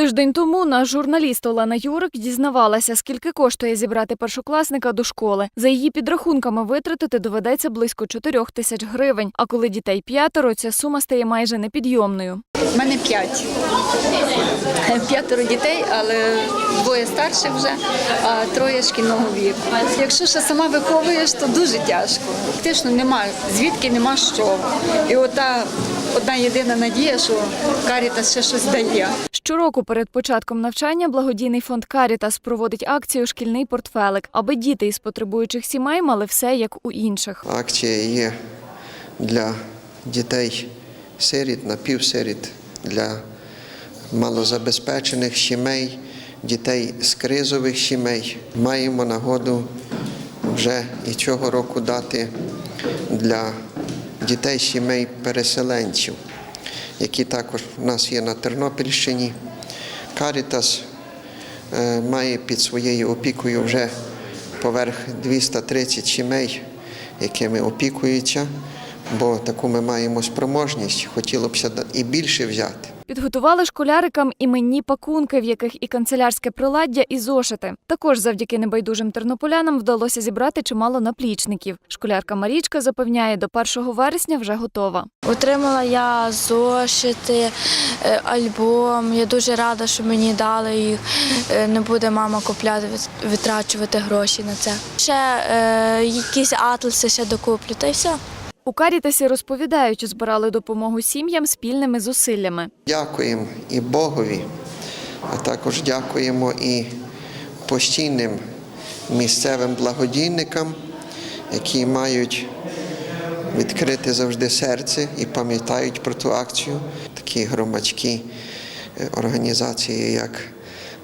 Тиждень тому наш журналіст Олена Юрик дізнавалася, скільки коштує зібрати першокласника до школи. За її підрахунками витратити доведеться близько 4 тисяч гривень. А коли дітей п'ятеро, ця сума стає майже непідйомною. У мене п'ять. П'ятеро дітей, але двоє старших вже, а троє шкільного віку. Якщо ще сама виховуєш, то дуже тяжко. Фактично немає, звідки нема чого. І ота одна єдина надія, що Карітас ще щось дає. Щороку перед початком навчання благодійний фонд Карітас проводить акцію Шкільний портфелик, аби діти із потребуючих сімей мали все як у інших. Акція є для дітей сиріт, напівсиріт, для малозабезпечених сімей, дітей з кризових сімей. Маємо нагоду вже і цього року дати для дітей сімей переселенців, які також у нас є на Тернопільщині. Карітас е, має під своєю опікою вже поверх 230 сімей, якими опікуються, бо таку ми маємо спроможність, хотіло б і більше взяти. Підготували школярикам іменні пакунки, в яких і канцелярське приладдя, і зошити. Також завдяки небайдужим тернополянам вдалося зібрати чимало наплічників. Школярка Марічка запевняє, до 1 вересня вже готова. Отримала я зошити, е, альбом. Я дуже рада, що мені дали їх. Е, Не буде мама купляти, витрачувати гроші на це. Ще е, якісь атласи ще докуплю, та й все. У Карітасі розповідають, збирали допомогу сім'ям спільними зусиллями. Дякуємо і Богові, а також дякуємо і постійним місцевим благодійникам, які мають відкрити завжди серце і пам'ятають про ту акцію. Такі громадські е, організації, як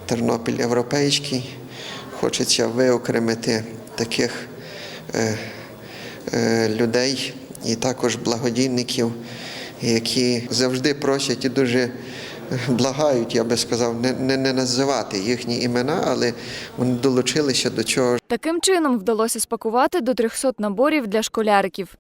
Тернопіль Європейський. Хочеться виокремити таких е, е, людей і також благодійників, які завжди просять і дуже благають, я би сказав, не, не, не називати їхні імена, але вони долучилися до чого. Таким чином вдалося спакувати до 300 наборів для школяриків.